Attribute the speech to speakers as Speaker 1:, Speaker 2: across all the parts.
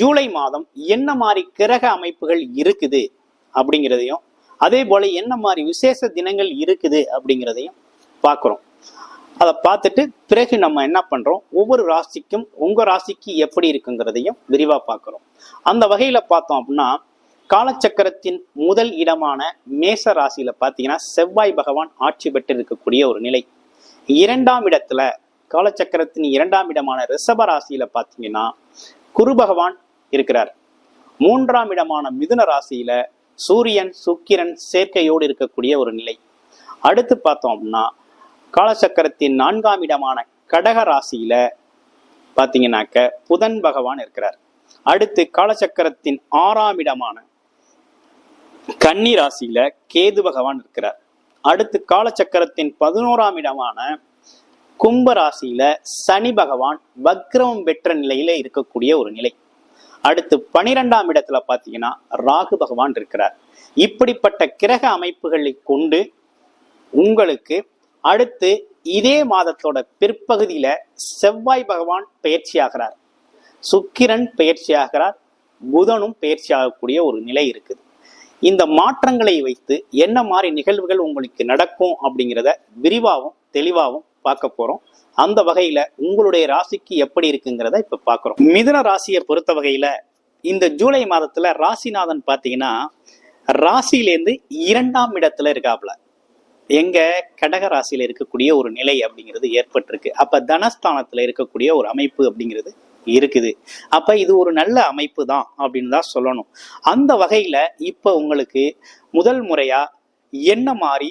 Speaker 1: ஜூலை மாதம் என்ன மாதிரி கிரக அமைப்புகள் இருக்குது அப்படிங்கிறதையும் அதே போல என்ன மாதிரி விசேஷ தினங்கள் இருக்குது அப்படிங்கிறதையும் பார்க்குறோம். அதை பார்த்துட்டு பிறகு நம்ம என்ன பண்றோம்? ஒவ்வொரு ராசிக்கும் உங்க ராசிக்கு எப்படி இருக்குங்கிறதையும் விரிவா பார்க்குறோம். அந்த வகையில பார்த்தோம் அப்படின்னா காலச்சக்கரத்தின் முதல் இடமான மேச ராசியில பார்த்தீங்கன்னா செவ்வாய் பகவான் ஆட்சி பெற்று இருக்கக்கூடிய ஒரு நிலை. இரண்டாம் இடத்துல காலச்சக்கரத்தின் இரண்டாம் இடமான ரிஷப ராசியில பார்த்தீங்கன்னா குரு பகவான் இருக்கிறார். மூன்றாம் இடமான மிதுன ராசியில சூரியன் சுக்கிரன் சேர்க்கையோடு இருக்கக்கூடிய ஒரு நிலை. அடுத்து பார்த்தோம் அப்படின்னா நான்காம் இடமான கடக ராசியில பாத்தீங்கன்னாக்க புதன் பகவான் இருக்கிறார். அடுத்து காலச்சக்கரத்தின் ஆறாம் இடமான கன்னி ராசியில கேது பகவான் இருக்கிறார். அடுத்து காலச்சக்கரத்தின் பதினோராம் இடமான கும்ப ராசியில சனி பகவான் வக்ரம் பெற்ற நிலையில இருக்கக்கூடிய ஒரு நிலை. அடுத்து பனிரெண்டாம் இடத்துல பார்த்தீங்கன்னா ராகு பகவான் இருக்கிறார். இப்படிப்பட்ட கிரக அமைப்புகளை கொண்டு உங்களுக்கு அடுத்து இதே மாதத்தோட பிற்பகுதியில செவ்வாய் பகவான் பயிற்சி ஆகிறார் சுக்கிரன் பயிற்சி ஆகிறார் புதனும் பயிற்சி ஆகக்கூடிய ஒரு நிலை இருக்குது. இந்த மாற்றங்களை வைத்து என்ன மாதிரி நிகழ்வுகள் உங்களுக்கு நடக்கும் அப்படிங்கிறத விரிவாகவும் தெளிவாகவும் பார்க்க போறோம். அந்த வகையில உங்களுடைய ராசிக்கு எப்படி இருக்குங்கிறத இப்ப பார்க்குறோம். மிதுன ராசியை பொறுத்த வகையில இந்த ஜூலை மாதத்துல ராசிநாதன் பார்த்தீங்கன்னா ராசியிலேருந்து இரண்டாம் இடத்துல இருக்காப்ல. எங்க கடக ராசியில இருக்கக்கூடிய ஒரு நிலை அப்படிங்கிறது ஏற்பட்டிருக்கு. அப்ப தனஸ்தானத்துல இருக்கக்கூடிய ஒரு அமைப்பு அப்படிங்கிறது இருக்குது. அப்ப இது ஒரு நல்ல அமைப்பு தான் அப்படின்னு தான் சொல்லணும். அந்த வகையில இப்ப உங்களுக்கு முதல் முறையா என்ன மாதிரி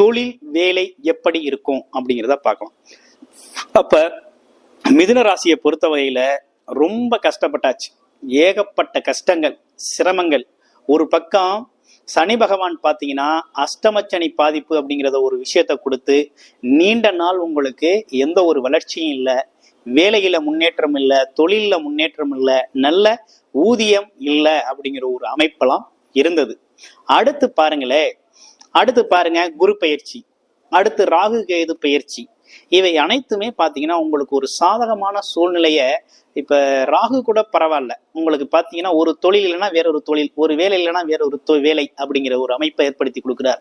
Speaker 1: தொழில் வேலை எப்படி இருக்கும் அப்படிங்கிறத பார்க்கலாம். அப்ப மிதுன ராசியை பொறுத்த வகையில ரொம்ப கஷ்டப்பட்டாச்சு. ஏகப்பட்ட கஷ்டங்கள் சிரமங்கள். ஒரு பக்கம் சனி பகவான் பார்த்தீங்கன்னா அஷ்டமச்சனி பாதிப்பு அப்படிங்கிறத ஒரு விஷயத்த கொடுத்து நீண்ட நாள் உங்களுக்கு எந்த ஒரு வளர்ச்சியும் இல்லை. வேலையில முன்னேற்றம் இல்லை தொழிலில் முன்னேற்றம் இல்லை நல்ல ஊதியம் இல்லை அப்படிங்கிற ஒரு அமைப்பெல்லாம் இருந்தது. அடுத்து பாருங்களேன் அடுத்து பாருங்க குரு பயிற்சி. அடுத்து ராகு கேது பயிற்சி. இவை அனைத்துமே பார்த்தீங்கன்னா உங்களுக்கு ஒரு சாதகமான சூழ்நிலைய இப்ப ராகு கூட பரவாயில்ல. உங்களுக்கு பார்த்தீங்கன்னா ஒரு தொழில் இல்லைன்னா வேற ஒரு தொழில் ஒரு வேலை இல்லைன்னா வேற ஒரு தொ- வேலை அப்படிங்கிற ஒரு அமைப்பை ஏற்படுத்தி கொடுக்குறார்.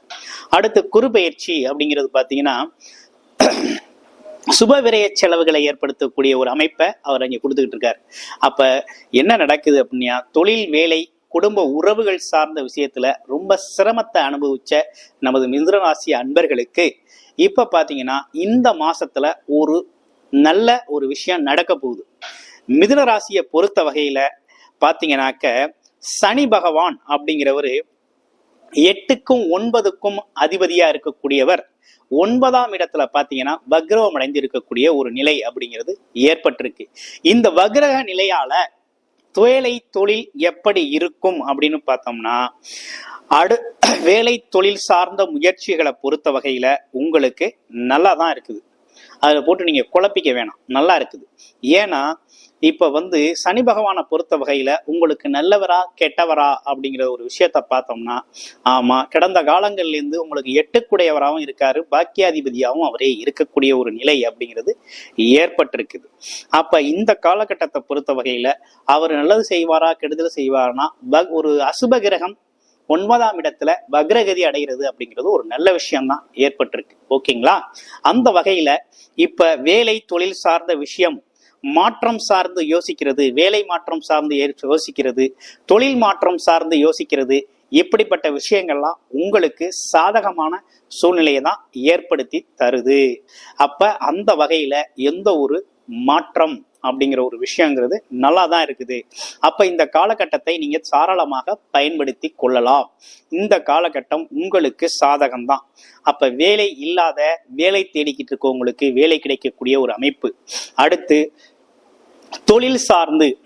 Speaker 1: அடுத்து குரு பயிற்சி அப்படிங்கிறது பார்த்தீங்கன்னா சுப விரய செலவுகளை ஏற்படுத்தக்கூடிய ஒரு அமைப்பை அவர் அங்கே கொடுத்துக்கிட்டு இருக்கார். அப்ப என்ன நடக்குது அப்படின்னா தொழில் வேலை குடும்ப உறவுகள் சார்ந்த விஷயத்துல ரொம்ப சிரமத்தை அனுபவிச்ச நமது மிந்திரராசி அன்பர்களுக்கு இப்ப பாத்தீங்கன்னா இந்த மாசத்துல ஒரு நல்ல ஒரு விஷயம் நடக்க போகுது. மிதுன ராசியை பொறுத்த வகையில பாத்தீங்கன்னாக்க சனி பகவான் அப்படிங்கிறவரு எட்டுக்கும் ஒன்பதுக்கும் அதிபதியா இருக்கக்கூடியவர். ஒன்பதாம் இடத்துல பாத்தீங்கன்னா வக்ரவம் அடைந்து இருக்கக்கூடிய ஒரு நிலை அப்படிங்கிறது ஏற்பட்டிருக்கு. இந்த வக்ரக நிலையால வேலை தொழில் எப்படி இருக்கும் அப்படின்னு பார்த்தோம்னா அடு வேலை தொழில் சார்ந்த முயற்சிகளை பொறுத்த வகையில உங்களுக்கு நல்லா தான் இருக்குது. அதில் போட்டு நீங்க குழப்பிக்க வேணாம். நல்லா இருக்குது. ஏன்னா இப்ப வந்து சனி பகவானை பொறுத்த வகையில உங்களுக்கு நல்லவரா கெட்டவரா அப்படிங்கிற ஒரு விஷயத்த பார்த்தோம்னா ஆமா கடந்த காலங்கள்ல இருந்து உங்களுக்கு எட்டுக்குடையவராகவும் இருக்காரு பாக்கியாதிபதியாகவும் அவரே இருக்கக்கூடிய ஒரு நிலை அப்படிங்கிறது ஏற்பட்டிருக்குது. அப்ப இந்த காலகட்டத்தை பொறுத்த வகையில அவர் நல்லது செய்வாரா கெடுதல் செய்வார்னா ப- ஒரு அசுப கிரகம் ஒன்பதாம் இடத்துல வக்ரகதி அடைகிறது அப்படிங்கிறது ஒரு நல்ல விஷயம்தான் ஏற்பட்டிருக்கு. ஓகேங்களா? அந்த வகையில இப்ப வேலை தொழில் சார்ந்த விஷயம் மாற்றம் சார்ந்து யோசிக்கிறது வேலை மாற்றம் சார்ந்து யோசிக்கிறது தொழில் மாற்றம் சார்ந்து யோசிக்கிறது இப்படிப்பட்ட விஷயங்கள்லாம் உங்களுக்கு சாதகமான சூழ்நிலையை தான் ஏற்படுத்தி தருது. அப்ப அந்த வகையில எந்த ஒரு மாற்றம் அப்படிங்கிற ஒரு விஷயங்கிறது நல்லா தான் இருக்குது. அப்ப இந்த காலகட்டத்தை நீங்க தாராளமாக பயன்படுத்தி கொள்ளலாம். இந்த காலகட்டம் உங்களுக்கு சாதகம் தான். அப்ப வேலை இல்லாத வேலை தேடிக்கிட்டு இருக்கவங்களுக்கு வேலை கிடைக்கக்கூடிய ஒரு அமைப்பு. அடுத்து தொழில் சார்ந்து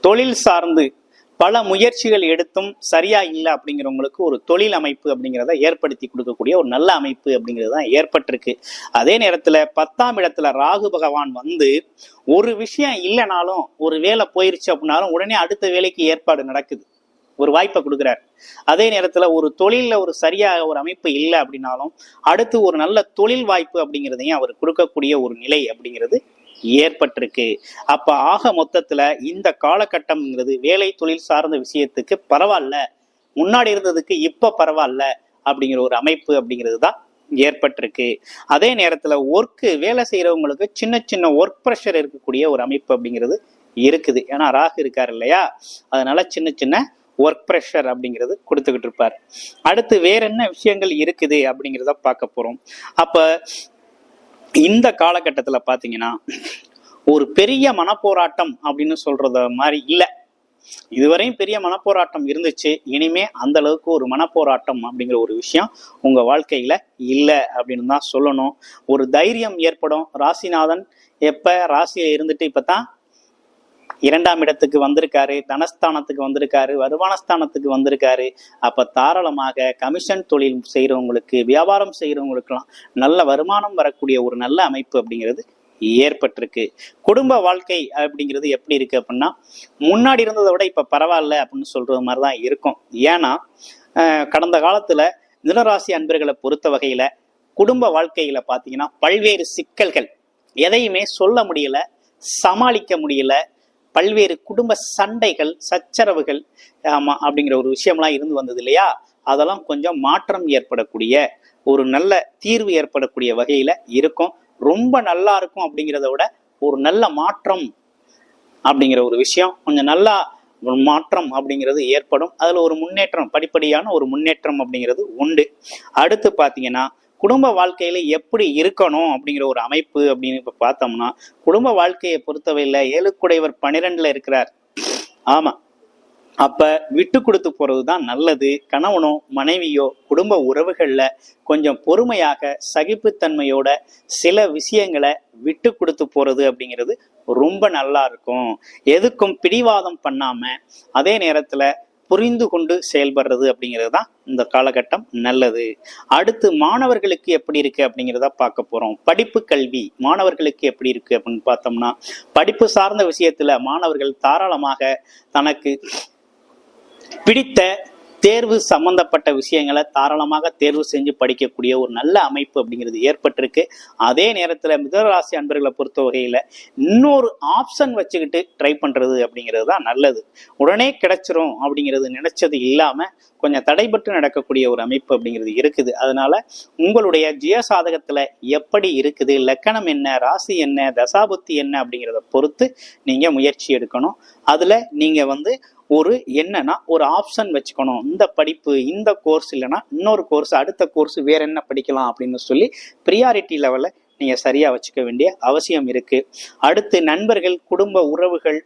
Speaker 1: தொழில் சார்ந்து பல முயற்சிகள் எடுத்தும் சரியா இல்லை அப்படிங்கிறவங்களுக்கு ஒரு தொழில் அமைப்பு அப்படிங்கிறத ஏற்படுத்தி கொடுக்கக்கூடிய ஒரு நல்ல அமைப்பு அப்படிங்கிறது தான் ஏற்பட்டிருக்கு. அதே நேரத்தில் பத்தாம் இடத்துல ராகு பகவான் வந்து ஒரு விஷயம் இல்லைனாலும் ஒரு வேலை போயிருச்சு அப்படின்னாலும் உடனே அடுத்த வேலைக்கு ஏற்பாடு நடக்குது. ஒரு வாய்ப்பை கொடுக்குறாரு. அதே நேரத்தில் ஒரு தொழிலில் ஒரு சரியாக ஒரு அமைப்பு இல்லை அப்படின்னாலும் அடுத்து ஒரு நல்ல தொழில் வாய்ப்பு அப்படிங்கிறதையும் அவர் கொடுக்கக்கூடிய ஒரு நிலை அப்படிங்கிறது ஏற்பட்டிருக்கு. அப்ப ஆக மொத்தத்துல இந்த காலகட்டம்ங்கிறது வேலை தொழில் சார்ந்த விஷயத்துக்கு பரவாயில்ல. முன்னாடி இருந்ததுக்கு இப்ப பரவாயில்ல அப்படிங்கிற ஒரு அமைப்பு அப்படிங்கிறது தான் ஏற்பட்டிருக்கு. அதே நேரத்துல ஒர்க்கு வேலை செய்யறவங்களுக்கு சின்ன சின்ன ஒர்க் ப்ரெஷர் இருக்கக்கூடிய ஒரு அமைப்பு அப்படிங்கிறது இருக்குது. ஏன்னா ராகு இருக்காரு இல்லையா? அதனால சின்ன சின்ன ஒர்க் ப்ரெஷர் அப்படிங்கிறது கொடுத்துக்கிட்டு இருப்பார். அடுத்து வேற என்ன விஷயங்கள் இருக்குது அப்படிங்கிறத பார்க்க போறோம். அப்ப இந்த காலகட்டத்தில் பார்த்தீங்கன்னா ஒரு பெரிய மனப்போராட்டம் அப்படின்னு சொல்றத மாதிரி இல்லை. இதுவரையும் பெரிய மனப்போராட்டம் இருந்துச்சு. இனிமே அந்த அளவுக்கு ஒரு மனப்போராட்டம் அப்படிங்கிற ஒரு விஷயம் உங்க வாழ்க்கையில இல்லை அப்படின்னு தான் சொல்லணும். ஒரு தைரியம் ஏற்படும். ராசிநாதன் எப்ப ராசியில இருந்துட்டு இப்பதான் இரண்டாம் இடத்துக்கு வந்திருக்காரு தனஸ்தானத்துக்கு வந்திருக்காரு வருமானஸ்தானத்துக்கு வந்திருக்காரு. அப்ப தாராளமாக கமிஷன் தொழில் செய்யறவங்களுக்கு வியாபாரம் செய்யறவங்களுக்கெல்லாம் நல்ல வருமானம் வரக்கூடிய ஒரு நல்ல அமைப்பு அப்படிங்கிறது ஏற்பட்டிருக்கு. குடும்ப வாழ்க்கை அப்படிங்கிறது எப்படி இருக்கு அப்படின்னா முன்னாடி இருந்ததை விட இப்ப பரவாயில்ல அப்படின்னு சொல்றது மாதிரிதான் இருக்கும். ஏன்னா கடந்த காலத்துல மிதனராசி அன்பர்களை பொறுத்த வகையில குடும்ப வாழ்க்கையில பாத்தீங்கன்னா பல்வேறு சிக்கல்கள் எதையுமே சொல்ல முடியல சமாளிக்க முடியல பல்வேறு குடும்ப சண்டைகள் சச்சரவுகள் ஆமா அப்படிங்கிற ஒரு விஷயம்லாம் இருந்து வந்தது இல்லையா? அதெல்லாம் கொஞ்சம் மாற்றம் ஏற்படக்கூடிய ஒரு நல்ல தீர்வு ஏற்படக்கூடிய வகையில இருக்கும். ரொம்ப நல்லா இருக்கும் அப்படிங்கிறத விட ஒரு நல்ல மாற்றம் அப்படிங்கிற ஒரு விஷயம். கொஞ்சம் நல்லா மாற்றம் அப்படிங்கிறது ஏற்படும். அதுல ஒரு முன்னேற்றம் படிப்படியான ஒரு முன்னேற்றம் அப்படிங்கிறது உண்டு. அடுத்து பாத்தீங்கன்னா குடும்ப வாழ்க்கையில எப்படி இருக்கணும் அப்படிங்கிற ஒரு அமைப்பு அப்படின்னு இப்ப பார்த்தோம்னா குடும்ப வாழ்க்கையை பொறுத்தவரையில ஏழுக்குடையவர் பன்னிரெண்டுல இருக்கிறார். ஆமா. அப்ப விட்டு கொடுத்து போறது தான் நல்லது. கணவனோ மனைவியோ குடும்ப உறவுகள்ல கொஞ்சம் பொறுமையாக சகிப்புத்தன்மையோட சில விஷயங்களை விட்டு கொடுத்து போறது அப்படிங்கிறது ரொம்ப நல்லா இருக்கும். எதுக்கும் பிடிவாதம் பண்ணாம அதே நேரத்துல புரிந்து கொண்டு செயல்படுறது அப்படிங்கிறது தான் இந்த காலகட்டம் நல்லது. அடுத்து மாணவர்களுக்கு எப்படி இருக்கு அப்படிங்கிறத பார்க்க போறோம். படிப்பு கல்வி மாணவர்களுக்கு எப்படி இருக்கு அப்படின்னு பார்த்தோம்னா படிப்பு சார்ந்த விஷயத்துல மாணவர்கள் தாராளமாக தனக்கு பிடித்த தேர்வு சம்பந்தப்பட்ட விஷயங்களை தாராளமாக தேர்வு செஞ்சு படிக்கக்கூடிய ஒரு நல்ல அமைப்பு அப்படிங்கிறது ஏற்பட்டிருக்கு. அதே நேரத்தில் மிதராசி அன்பர்களை பொறுத்த வகையில் இன்னொரு ஆப்ஷன் வச்சுக்கிட்டு ட்ரை பண்ணுறது அப்படிங்கிறது தான் நல்லது. உடனே கிடைச்சிரும் அப்படிங்கிறது நினைச்சது இல்லாமல் கொஞ்சம் தடைபட்டு நடக்கக்கூடிய ஒரு அமைப்பு அப்படிங்கிறது இருக்குது. அதனால உங்களுடைய ஜியசாதகத்துல எப்படி இருக்குது லக்கணம் என்ன ராசி என்ன தசாபுத்தி என்ன அப்படிங்கிறத பொறுத்து நீங்கள் முயற்சி எடுக்கணும். அதில் நீங்கள் வந்து ஒரு என்னன்னா ஒரு ஆப்ஷன் வச்சுக்கணும். இந்த படிப்பு இந்த கோர்ஸ் இல்லைன்னா இன்னொரு கோர்ஸ் அடுத்த கோர்ஸ் வேற என்ன படிக்கலாம் அப்படின்னு சொல்லி ப்ரியாரிட்டி லெவலில் நீங்கள் சரியாக வச்சுக்க வேண்டிய அவசியம் இருக்குது அடுத்து நண்பர்கள் குடும்ப உறவுகள்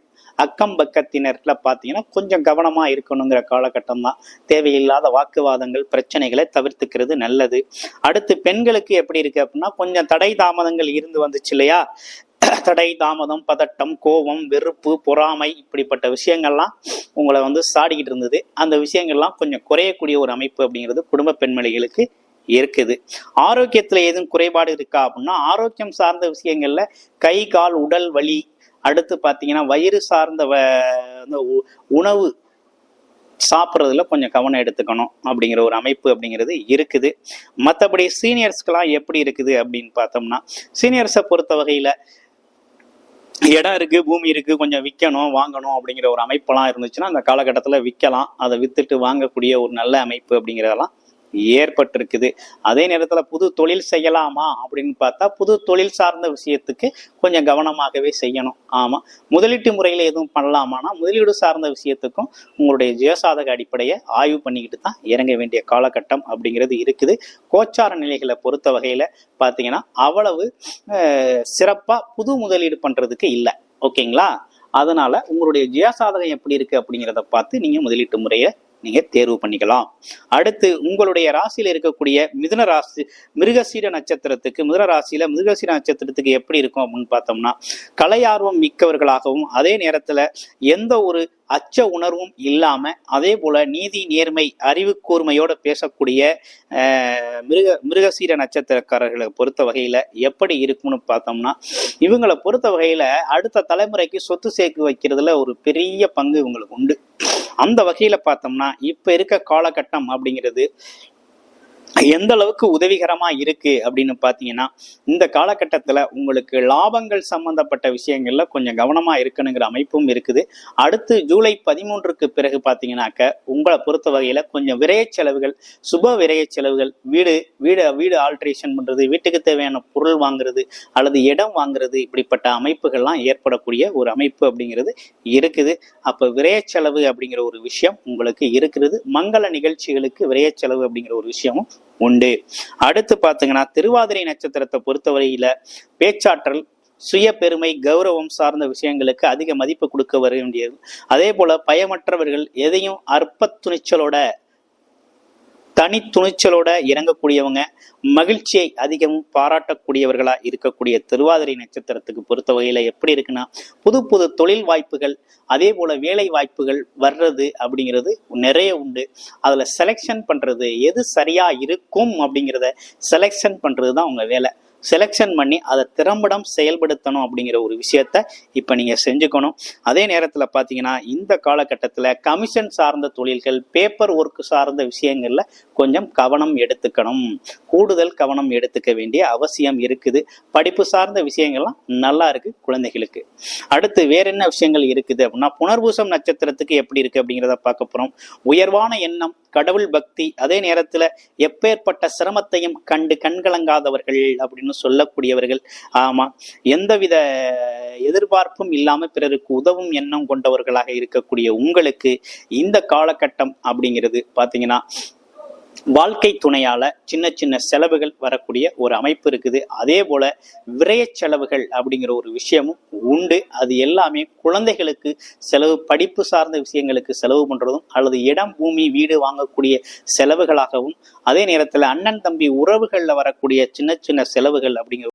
Speaker 1: அக்கம் பக்கத்தினர்ல பார்த்தீங்கன்னா கொஞ்சம் கவனமாக இருக்கணுங்கிற காலகட்டம் தான். தேவையில்லாத வாக்குவாதங்கள் பிரச்சனைகளை தவிர்த்துக்கிறது நல்லது. அடுத்து பெண்களுக்கு எப்படி இருக்கு அப்படின்னா கொஞ்சம் தடை தாமதங்கள் இருந்து வந்துச்சு இல்லையா? தடை தாமதம் பதட்டம் கோபம் வெறுப்பு பொறாமை இப்படிப்பட்ட விஷயங்கள்லாம் உங்களை வந்து சாடிக்கிட்டு இருந்தது. அந்த விஷயங்கள்லாம் கொஞ்சம் குறையக்கூடிய ஒரு அமைப்பு அப்படிங்கிறது குடும்ப பெண்மணிகளுக்கு இருக்குது. ஆரோக்கியத்தில் எதுவும் குறைபாடு இருக்கா அப்படின்னா ஆரோக்கியம் சார்ந்த விஷயங்கள்ல கை கால் உடல் வலி அடுத்து பார்த்தீங்கன்னா வயிறு சார்ந்த வ- அந்த உ- உணவு சாப்பிட்றதுல கொஞ்சம் கவனம் எடுத்துக்கணும் அப்படிங்கிற ஒரு அமைப்பு அப்படிங்கிறது இருக்குது. மற்றபடி சீனியர்ஸ்க்கெல்லாம் எப்படி இருக்குது அப்படின்னு பார்த்தோம்னா சீனியர்ஸை பொறுத்த வகையில் இடம் இருக்கு பூமி இருக்கு கொஞ்சம் விற்கணும் வாங்கணும் அப்படிங்கிற ஒரு அமைப்பெல்லாம் இருந்துச்சுன்னா அந்த காலகட்டத்தில் விற்கலாம் அதை வித்துட்டு வாங்கக்கூடிய ஒரு நல்ல அமைப்பு அப்படிங்கிறதெல்லாம் ஏற்பட்டிருக்குது. அதே நேரத்தில் புது தொழில் செய்யலாமா அப்படின்னு பார்த்தா புது தொழில் சார்ந்த விஷயத்துக்கு கொஞ்சம் கவனமாகவே செய்யணும். ஆமாம் முதலீட்டு முறையில் எதுவும் பண்ணலாமானா முதலீடு சார்ந்த விஷயத்துக்கும் உங்களுடைய ஜெயசாதக அடிப்படையை ஆய்வு பண்ணிக்கிட்டு தான் இறங்க வேண்டிய காலகட்டம் அப்படிங்கிறது இருக்குது. கோச்சார நிலைகளை பொறுத்த வகையில் பார்த்தீங்கன்னா அவ்வளவு சிறப்பாக புது முதலீடு பண்ணுறதுக்கு இல்லை. ஓகேங்களா? அதனால உங்களுடைய ஜெயசாதகம் எப்படி இருக்கு அப்படிங்கிறத பார்த்து நீங்க முதலீட்டு முறையை நீங்க தேர்வு பண்ணிக்கலாம். அடுத்து உங்களுடைய ராசியில இருக்கக்கூடிய மிதுன ராசி மிருகசீர நட்சத்திரத்துக்கு மிதுன ராசியில மிருகசீர நட்சத்திரத்துக்கு எப்படி இருக்கும் அப்படின்னு பார்த்தோம்னா கலையார்வம் மிக்கவர்களாகவும் அதே நேரத்துல எந்த ஒரு அச்ச உணர்வும் இல்லாம அதே போல நீதி நேர்மை அறிவு கூர்மையோட பேசக்கூடிய மிருக மிருகசீர நட்சத்திரக்காரர்களை பொறுத்த வகையில எப்படி இருக்கும்னு பார்த்தோம்னா இவங்களை பொறுத்த வகையில அடுத்த தலைமுறைக்கு சொத்து சேர்க்கு வைக்கிறதுல ஒரு பெரிய பங்கு இவங்களுக்கு உண்டு. அந்த வகையில் பார்த்தோம்னா இப்போ இருக்க காலகட்டம் அப்படிங்கிறது எந்த அளவுக்கு உதவிகரமா இருக்கு அப்படின்னு பாத்தீங்கன்னா இந்த காலகட்டத்துல உங்களுக்கு லாபங்கள் சம்பந்தப்பட்ட விஷயங்கள்ல கொஞ்சம் கவனமா இருக்கணுங்கிற அமைப்பும் இருக்குது. அடுத்து ஜூலை பதிமூன்றுக்கு பிறகு பாத்தீங்கன்னாக்க உங்களை பொறுத்த வகையில கொஞ்சம் விரைய செலவுகள் சுப விரைய செலவுகள் வீடு வீடு வீடு ஆல்ட்ரேஷன் பண்றது வீட்டுக்கு தேவையான பொருள் வாங்குறது அல்லது இடம் வாங்குறது இப்படிப்பட்ட அமைப்புகள்லாம் ஏற்படக்கூடிய ஒரு அமைப்பு அப்படிங்கிறது இருக்குது. அப்ப விரைய செலவு அப்படிங்கிற ஒரு விஷயம் உங்களுக்கு இருக்கிறது. மங்கள நிகழ்ச்சிகளுக்கு விரைய செலவு அப்படிங்கிற ஒரு விஷயமும் உண்டு. அடுத்து பாத்தீங்கன்னா திருவாதிரை நட்சத்திரத்தை பொறுத்தவரையில பேச்சாற்றல் சுய பெருமை கௌரவம் சார்ந்த விஷயங்களுக்கு அதிக மதிப்பு கொடுக்க வர வேண்டியது அதே போல பயமற்றவர்கள் எதையும் அற்ப துணிச்சலோட தனி துணிச்சலோட இறங்கக்கூடியவங்க மகிழ்ச்சியை அதிகமும் பாராட்டக்கூடியவர்களா இருக்கக்கூடிய திருவாதிரை நட்சத்திரத்துக்கு பொறுத்த வகையில எப்படி இருக்குன்னா புது புது தொழில் வாய்ப்புகள் அதே போல வேலை வாய்ப்புகள் வர்றது அப்படிங்கிறது நிறைய உண்டு. அதுல செலெக்ஷன் பண்றது எது சரியா இருக்கும் அப்படிங்கிறத செலெக்ஷன் பண்றது தான் உங்க வேலை. செலெக்ஷன் பண்ணி அதை திறம்படம் செயல்படுத்தணும் அப்படிங்கிற ஒரு விஷயத்த இப்போ நீங்கள் செஞ்சுக்கணும். அதே நேரத்தில் பார்த்தீங்கன்னா இந்த காலகட்டத்தில் கமிஷன் சார்ந்த தொழில்கள் பேப்பர் ஒர்க் சார்ந்த விஷயங்களில் கொஞ்சம் கவனம் எடுத்துக்கணும். கூடுதல் கவனம் எடுத்துக்க வேண்டிய அவசியம் இருக்குது. படிப்பு சார்ந்த விஷயங்கள்லாம் நல்லா இருக்கு குழந்தைகளுக்கு. அடுத்து வேற என்ன விஷயங்கள் இருக்குது அப்படின்னா புனர்பூசம் நட்சத்திரத்துக்கு எப்படி இருக்கு அப்படிங்கிறத பார்க்க போறோம். உயர்வான எண்ணம் கடவுள் பக்தி அதே நேரத்துல எப்பேற்பட்ட சிரமத்தையும் கண்டு கண்கலங்காதவர்கள் அப்படின்னு சொல்லக்கூடியவர்கள். ஆமா எந்தவித எதிர்பார்ப்பும் இல்லாம பிறருக்கு உதவும் எண்ணம் கொண்டவர்களாக இருக்கக்கூடிய உங்களுக்கு இந்த காலகட்டம் அப்படிங்கிறது பாத்தீங்கன்னா வாழ்க்கை துணையால சின்ன சின்ன செலவுகள் வரக்கூடிய ஒரு அமைப்பு இருக்குது. அதே போல விரய செலவுகள் அப்படிங்கிற ஒரு விஷயமும் உண்டு. அது எல்லாமே குழந்தைகளுக்கு செலவு படிப்பு சார்ந்த விஷயங்களுக்கு செலவு பண்றதும் அல்லது இடம் பூமி வீடு வாங்கக்கூடிய செலவுகளாகவும் அதே நேரத்தில் அண்ணன் தம்பி உறவுகளில் வரக்கூடிய சின்ன சின்ன செலவுகள் அப்படிங்கிற